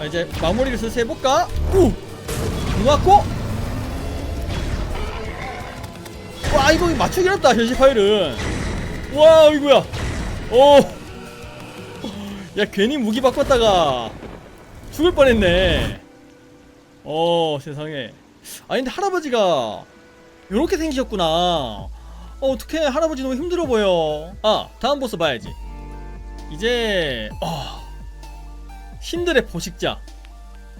자 이제 마무리를 슬슬 해볼까? 오! 놓았고 와 이거 맞추기 어렵다 현실 파일은. 와 이거야. 오. 야 괜히 무기 바꿨다가 죽을 뻔했네. 어 세상에. 아니 근데 할아버지가 요렇게 생기셨구나. 어 어떡해. 할아버지 너무 힘들어 보여. 아 다음 보스 봐야지. 이제 어 신들의 포식자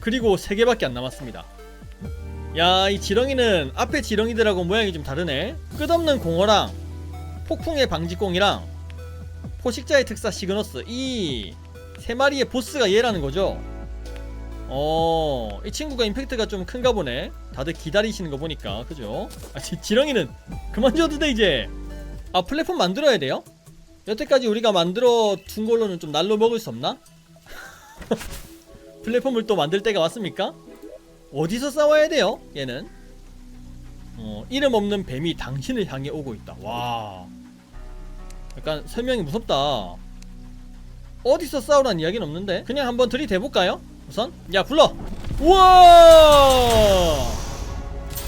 그리고 세 개밖에 안 남았습니다 야 이 지렁이는 앞에 지렁이들하고 모양이 좀 다르네 끝없는 공허랑 폭풍의 방지공이랑 포식자의 특사 시그너스 이세 마리의 보스가 얘라는 거죠 어, 이 친구가 임팩트가 좀 큰가 보네. 다들 기다리시는 거 보니까, 그죠? 아, 지, 지렁이는 그만 줘도 돼, 이제. 아, 플랫폼 만들어야 돼요? 여태까지 우리가 만들어 둔 걸로는 좀 날로 먹을 수 없나? 플랫폼을 또 만들 때가 왔습니까? 어디서 싸워야 돼요, 얘는? 어, 이름 없는 뱀이 당신을 향해 오고 있다. 와. 약간 설명이 무섭다. 어디서 싸우라는 이야기는 없는데? 그냥 한번 들이대볼까요? 우선 야 불러 우와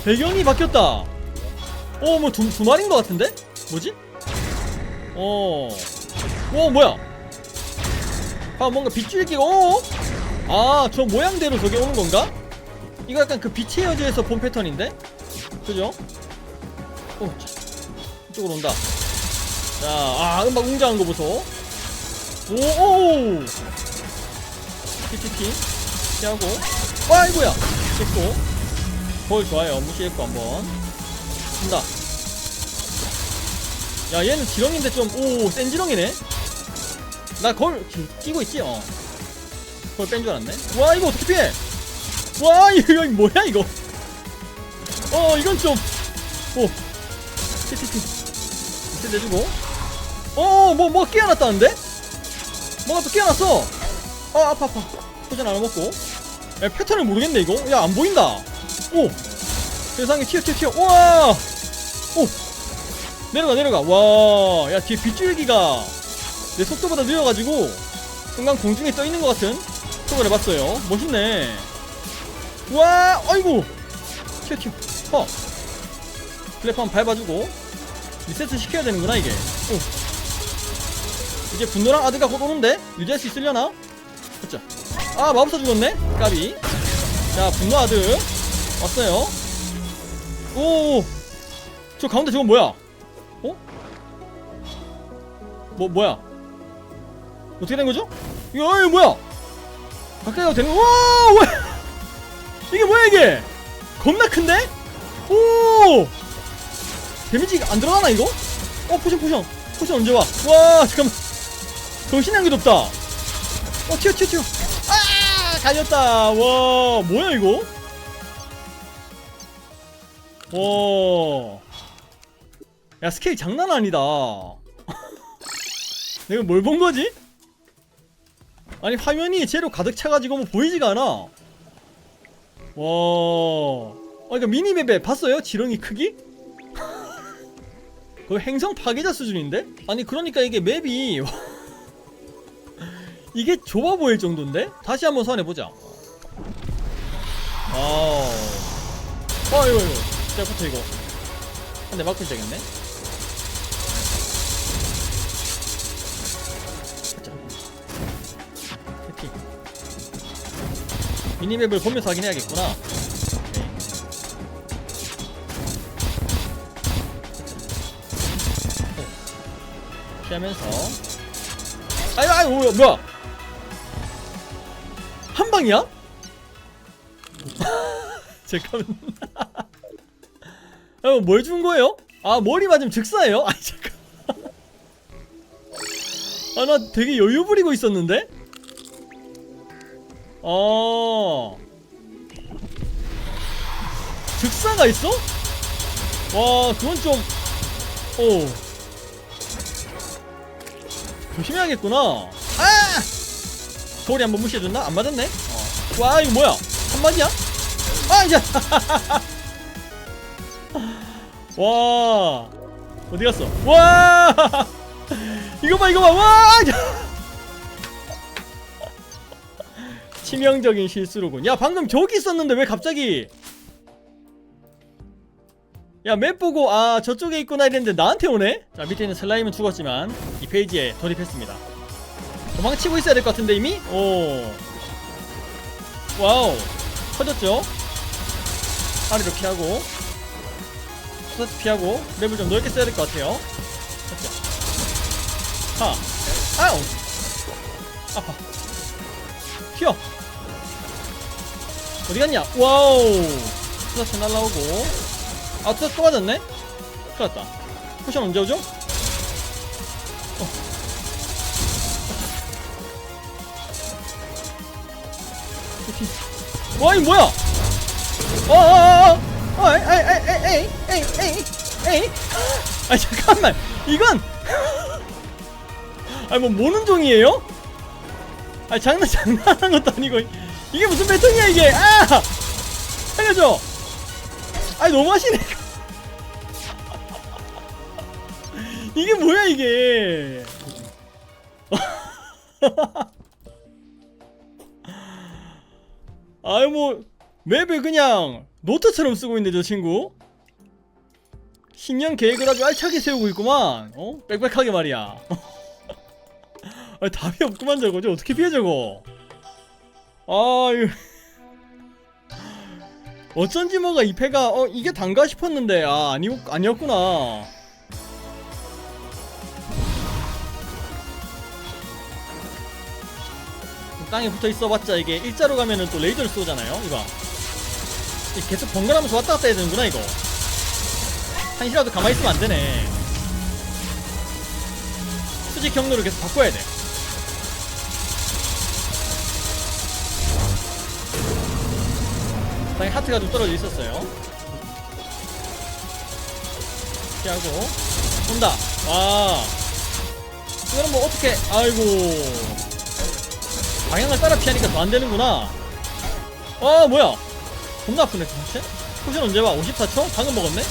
배경이 바뀌었다 어뭐 두, 두 마리인 것 같은데 뭐지 어오 뭐야 아 뭔가 빗줄기가 어아저 모양대로 저게 오는 건가? 이거 약간 그 빛의 여주에서 본 패턴인데? 그죠? 오 자, 이쪽으로 온다. 자아 음악 웅장한 거 보소. 오오! TTT 피하고. 와 이거야! 됐고. 거울 좋아요. 무시했고 한번. 간다. 야 얘는 지렁인데 좀오 센 지렁이네 나 거울 기- 끼고 있지 어. 거울 뺀 줄 알았네. 와 이거 어떻게 피해. 와 이거 뭐야 이거. 어 이건 좀오. TTT 밑에 내주고. 어뭐 뭐 끼어났다는데? 뭐가 또 끼어났어? 아 아파 아파. 포션 하나 먹고. 야 패턴을 모르겠네 이거. 야 안 보인다. 오. 세상에 튀어 튀어 튀어. 우와. 오. 내려가 내려가. 와야 뒤에 빗줄기가 내 속도보다 느려가지고 순간 공중에 떠 있는 것 같은 속을 해봤어요. 멋있네. 와 아이고! 튀어 튀어 어 플랫폼 밟아주고 리세트 시켜야 되는구나 이게. 오. 이제 분노랑 아드가 곧 오는데 유지할 수 있으려나? 그쵸. 아 마법사 죽었네? 까비. 자 분노 아드 왔어요. 오 저 가운데 저건 뭐야? 어? 뭐 뭐야 어떻게 된 거죠? 이거 이거 뭐야? 가까이 가도 되는 와 뭐야? 이게 뭐야 이게? 겁나 큰데? 오! 데미지가 안 들어가나 이거? 어 포션 포션. 포션 언제 와? 와 잠깐만. 정신한개도 없다. 어 튀어 튀어 튀어. 아 갈렸다. 와 뭐야 이거? 와야 스케일 장난 아니다. 내가 뭘 본 거지? 아니 화면이 재료 가득 차가지고 뭐 보이지가 않아 와 아, 이거 미니맵에 봤어요? 지렁이 크기? 그 행성 파괴자 수준인데? 아니 그러니까 이게 맵이 이게 좁아 보일 정도인데? 다시 한번 선해보자 아우 아 이거 이거 시작부터 이거 한 대 맞고 시작했네 미니맵을 보면서 하긴 해야겠구나 오케이. 어. 피하면서 아유 아유 뭐야 뭐야 한 방이야? 잠깐만 아, 뭘준 거예요? 아 머리 맞으면 즉사예요? 아니 잠깐 아나 되게 여유 부리고 있었는데? 어 즉사가 있어? 와 그건 좀 오. 조심해야겠구나 아! 소리 한번 무시해줬나? 안 맞았네? 어. 와 이거 뭐야 한마디야? 아 이제 와 어디 갔어? 와 이거 봐 이거 봐 와! 치명적인 실수로군 야 방금 저기 있었는데 왜 갑자기 야 맵 보고 아 저쪽에 있구나 이랬는데 나한테 오네? 자 밑에 있는 슬라임은 죽었지만 이 페이지에 돌입했습니다. 도망치고 있어야 될 것 같은데 이미? 오. 와우. 터졌죠? 아래로 피하고 스타트 피하고 맵을 좀 넓게 써야 될 것 같아요. 그렇죠 하. 아우. 아파. 튀어. 어디 갔냐? 와우. 스타트 날라오고 아 스타트 또 맞았네? 큰일 났다. 포션 언제 오죠? 어. 와 이거 뭐야? 어어어 어. 어, 에이 에이 에이 에이 에이 에이 아 잠깐만. 이건 아니 뭐 모는 종이에요? 아 장난 장난하는 것도 아니고. 이게 무슨 패턴이야 이게? 아! 살려줘 아니 너무 하시네. 이게 뭐야 이게? 아유 뭐 맵을 그냥 노트처럼 쓰고 있는데 저 친구. 신년 계획을 아주 알차게 세우고 있구만. 어? 빽빽하게 말이야. 아 답이 없구만 저거. 저 어떻게 피해 저거? 아유 어쩐지 뭐가 이 패가 어 이게 단가 싶었는데 아 아니 아니었구나. 땅에 붙어 있어봤자 이게 일자로 가면은 또 레이저를 쏘잖아요 이거. 이 계속 번갈아가면서 왔다 갔다 해야 되는구나 이거. 한시라도 가만히 있으면 안 되네. 수직 경로를 계속 바꿔야 돼 땅에 하트가 좀 떨어져 있었어요 피하고 온다 와 이거는 뭐 어떻게 아이고 방향을 따라 피하니까 더 안 되는구나. 어, 뭐야? 겁나 아프네, 도대체? 포션 언제 와? 54초? 방금 먹었네?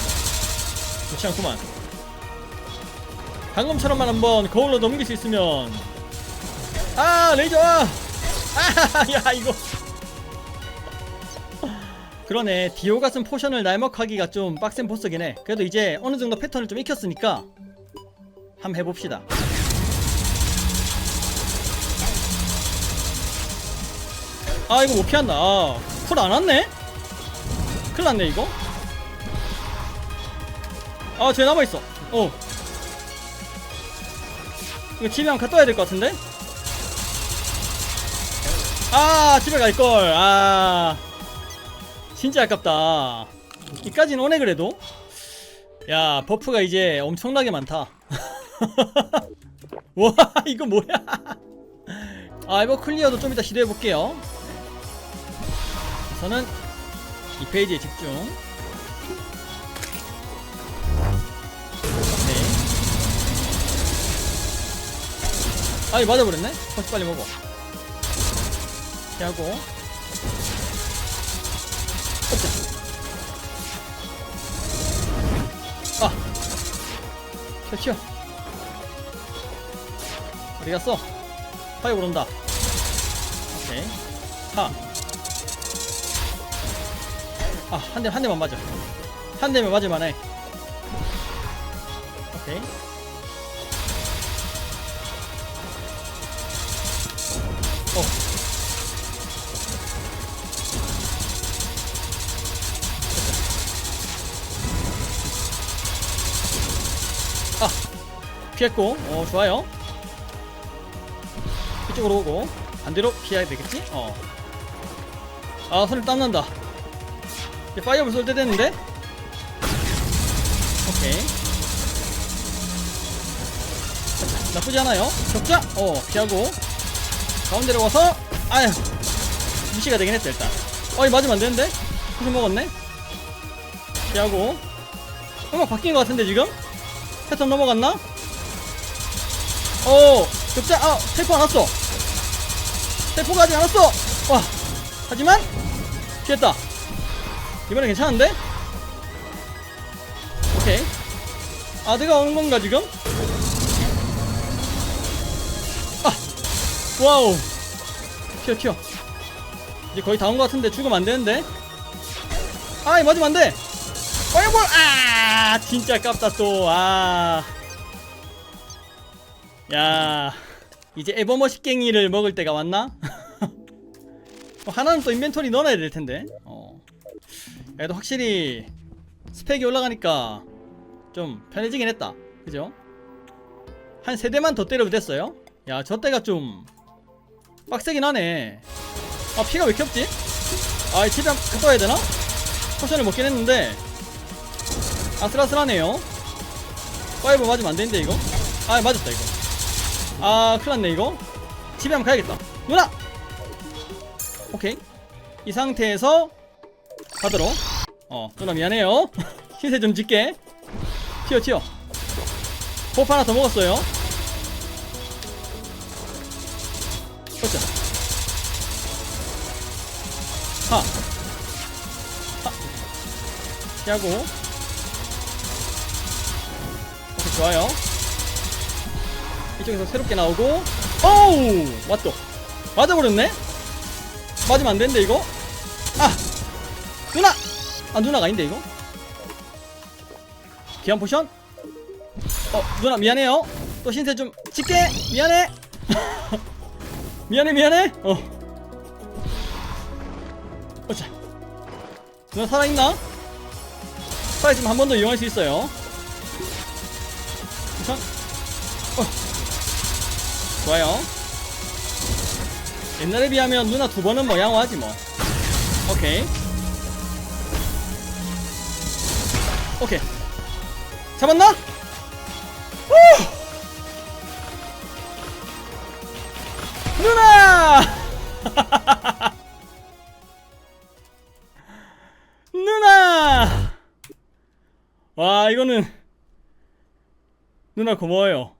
좋지 않구만. 방금처럼만 한번 거울로 넘길 수 있으면. 아, 레이저! 아, 야, 이거. 그러네. 디오 같은 포션을 날먹하기가 좀 빡센 보스긴 해. 그래도 이제 어느 정도 패턴을 좀 익혔으니까. 한번 해봅시다. 아 이거 못 피한다 아, 쿨 안 왔네? 큰일 났네 이거 아쟤 남아있어 어 이거 집에 한번 갔다 와야 될 것 같은데? 아 집에 갈걸 아 진짜 아깝다 이까지는 오네 그래도 야 버프가 이제 엄청나게 많다 와 이거 뭐야 아 이거 클리어도 좀 이따 시도해볼게요 저는 이 페이지에 집중. 네. 아이 맞아버렸네. 벌써 빨리 먹어. 피하고. 아. 튀어 튀어. 어디 갔어? 파이어 온다. 오케이. 하. 아, 한 대, 한 대만 맞아. 한 대만 맞을만 해. 오케이. 피했고, 어, 좋아요. 이쪽으로 오고, 반대로 피해야 되겠지? 어. 아, 손을 땀난다. 이제 파이어볼 쏠때 됐는데? 오케이 나쁘지 않아요 격자 어 피하고 가운데로 와서 아휴 무시가 되긴 했다 일단 어이 맞으면 안되는데 무슨 먹었네 피하고 음악 바뀐 것 같은데 지금? 패턴 넘어갔나? 어 격자 아 텔포 안 왔어. 텔포가 아직 안 왔어. 와 하지만 피했다. 이번엔 괜찮은데? 오케이. 아드가 오는 건가 지금? 아 와우. 튀어 튀어. 이제 거의 다 온 것 같은데 죽으면 안 되는데? 아이 맞으면 안돼. 파이어볼 아 진짜 깝다 또아 야 이제 에버머시갱이를 먹을 때가 왔나? 뭐 하나는 또 인벤토리 넣어놔야 될 텐데 어 그래도 확실히 스펙이 올라가니까 좀 편해지긴 했다 그죠? 한 세대만 더 때려도 됐어요 야 저 때가 좀 빡세긴 하네 아 피가 왜 이렇게 없지? 아 집에 한- 갔다 와야 되나? 포션을 먹긴 했는데 아슬아슬하네요 파이브 맞으면 안 되는데 이거 아 맞았다 이거 아 큰일났네 이거. 집에 한번 가야겠다. 누나! 오케이. 이 상태에서 가도록 어 누나 미안해요. 신세 좀 짓게. 튀어 튀어. 호프 하나 더 먹었어요. 그렇죠 하. 하. 피하고. 오케이, 좋아요. 이쪽에서 새롭게 나오고. 오우! 왔다. 맞아버렸네? 맞으면 안 되는데, 이거? 아! 누나! 아, 누나가 아닌데, 이거? 기한 포션? 어, 누나, 미안해요. 또 신세 좀 찍게! 미안해! 미안해, 미안해! 어. 어자 누나 살아있나? 살아있으면 한 번 더 이용할 수 있어요 우선 어. 좋아요 옛날에 비하면 누나 두 번은 뭐 양호하지 뭐 오케이 오케이 잡았나? 후! 누나! 누나! 와, 이거는 누나 고마워요.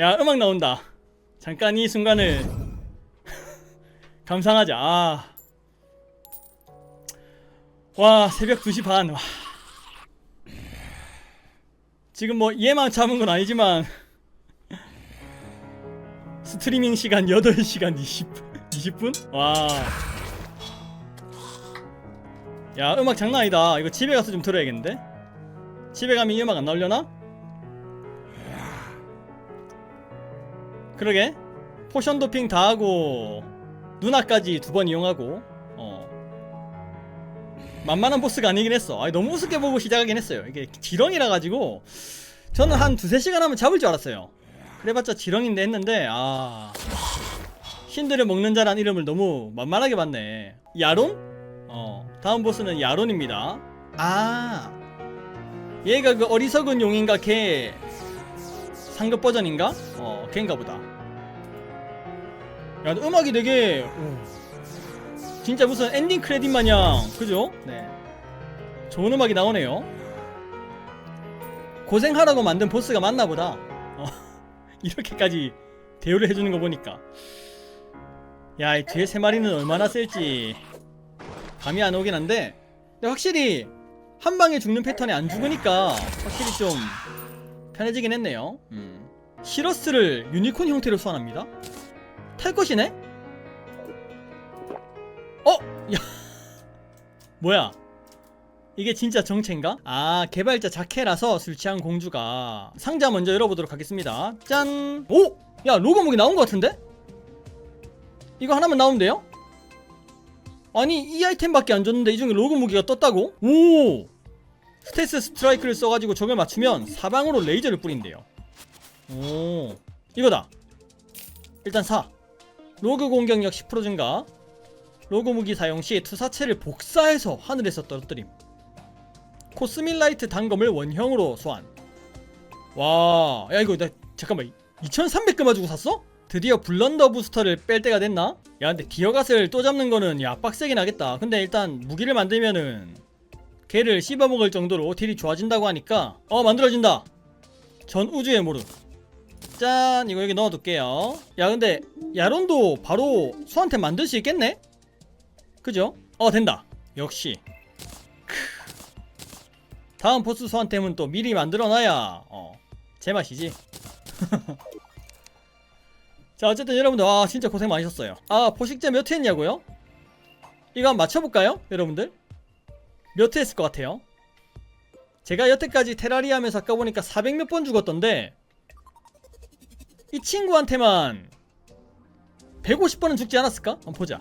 야, 음악 나온다. 잠깐 이 순간을 감상하자. 아. 와, 새벽 2시 반. 와. 지금 뭐 얘만 잡은 건 아니지만 스트리밍 시간 8시간 20분. 20분? 와. 야, 음악 장난 아니다. 이거 집에 가서 좀 들어야겠는데? 집에 가면 이 음악 안 나오려나? 그러게. 포션 도핑 다 하고, 누나까지 두 번 이용하고, 어. 만만한 보스가 아니긴 했어. 아니, 너무 우습게 보고 시작하긴 했어요. 이게 지렁이라 가지고, 저는 한 두세 시간 하면 잡을 줄 알았어요. 그래봤자 지렁인데 했는데, 아. 신들을 먹는 자란 이름을 너무 만만하게 봤네. 야론? 어. 다음 보스는 야론입니다. 아. 얘가 그 어리석은 용인가 걔 상급 버전인가? 어, 걔인가 보다. 야, 음악이 되게 오, 진짜 무슨 엔딩 크레딧 마냥 그죠? 네. 좋은 음악이 나오네요. 고생하라고 만든 보스가 맞나 보다. 어, 이렇게까지 대우를 해주는 거 보니까. 야, 이 뒤에 세 마리는 얼마나 셀지 감이 안 오긴 한데, 근데 확실히 한 방에 죽는 패턴이 안 죽으니까 확실히 좀 편해지긴 했네요. 음. 시러스를 유니콘 형태로 소환합니다. 탈 것이네? 어? 야. 뭐야? 이게 진짜 정체인가? 아, 개발자 자케라서 술 취한 공주가 상자 먼저 열어보도록 하겠습니다. 짠! 오! 야, 로고목이 나온 것 같은데? 이거 하나만 나오면 돼요? 아니 이 아이템밖에 안 줬는데 이 중에 로그 무기가 떴다고? 오! 스테이스 스트라이크를 써가지고 적을 맞추면 사방으로 레이저를 뿌린대요 오 이거다 일단 사 로그 공격력 10% 증가 로그 무기 사용 시 투사체를 복사해서 하늘에서 떨어뜨림. 코스밀라이트 단검을 원형으로 소환. 와 야 이거 나 잠깐만 2300금 가지고 샀어? 드디어 블런더 부스터를 뺄 때가 됐나? 야 근데 디어갓을 또 잡는 거는 야 빡세긴 하겠다. 근데 일단 무기를 만들면은 걔를 씹어먹을 정도로 딜이 좋아진다고 하니까 어 만들어진다. 전 우주의 모르 짠 이거 여기 넣어둘게요 야 근데 야론도 바로 소한테 만들 수 있겠네? 그죠? 어 된다 역시 크. 다음 보스 소한템은 또 미리 만들어놔야 어 제맛이지 자 어쨌든 여러분들 아 진짜 고생 많으셨어요 아 포식제 몇회 했냐고요? 이거 한번 맞춰볼까요 여러분들? 몇 회 했을 것 같아요? 제가 여태까지 테라리아 하면서 아까 보니까 400 몇 번 죽었던데 이 친구한테만 150번은 죽지 않았을까? 한번 보자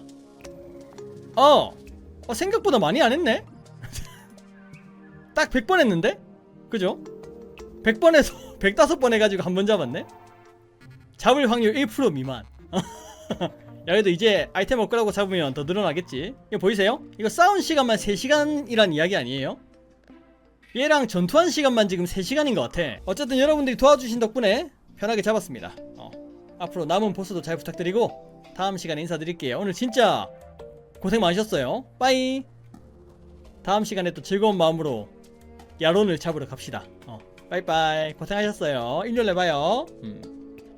어, 어 생각보다 많이 안 했네? 딱 100번 했는데? 그죠? 100번에서 105번 해가지고 한 번 잡았네? 잡을 확률 1% 미만 야 그래도 이제 아이템 업그라고 잡으면 더 늘어나겠지 이거 보이세요? 이거 싸운 시간만 3시간이란 이야기 아니에요? 얘랑 전투한 시간만 지금 3시간인 것 같아 어쨌든 여러분들이 도와주신 덕분에 편하게 잡았습니다 어. 앞으로 남은 보스도 잘 부탁드리고 다음 시간에 인사드릴게요 오늘 진짜 고생 많으셨어요 빠이 다음 시간에 또 즐거운 마음으로 야론을 잡으러 갑시다 어. 빠이빠이 고생하셨어요 일요일에 봐요 음.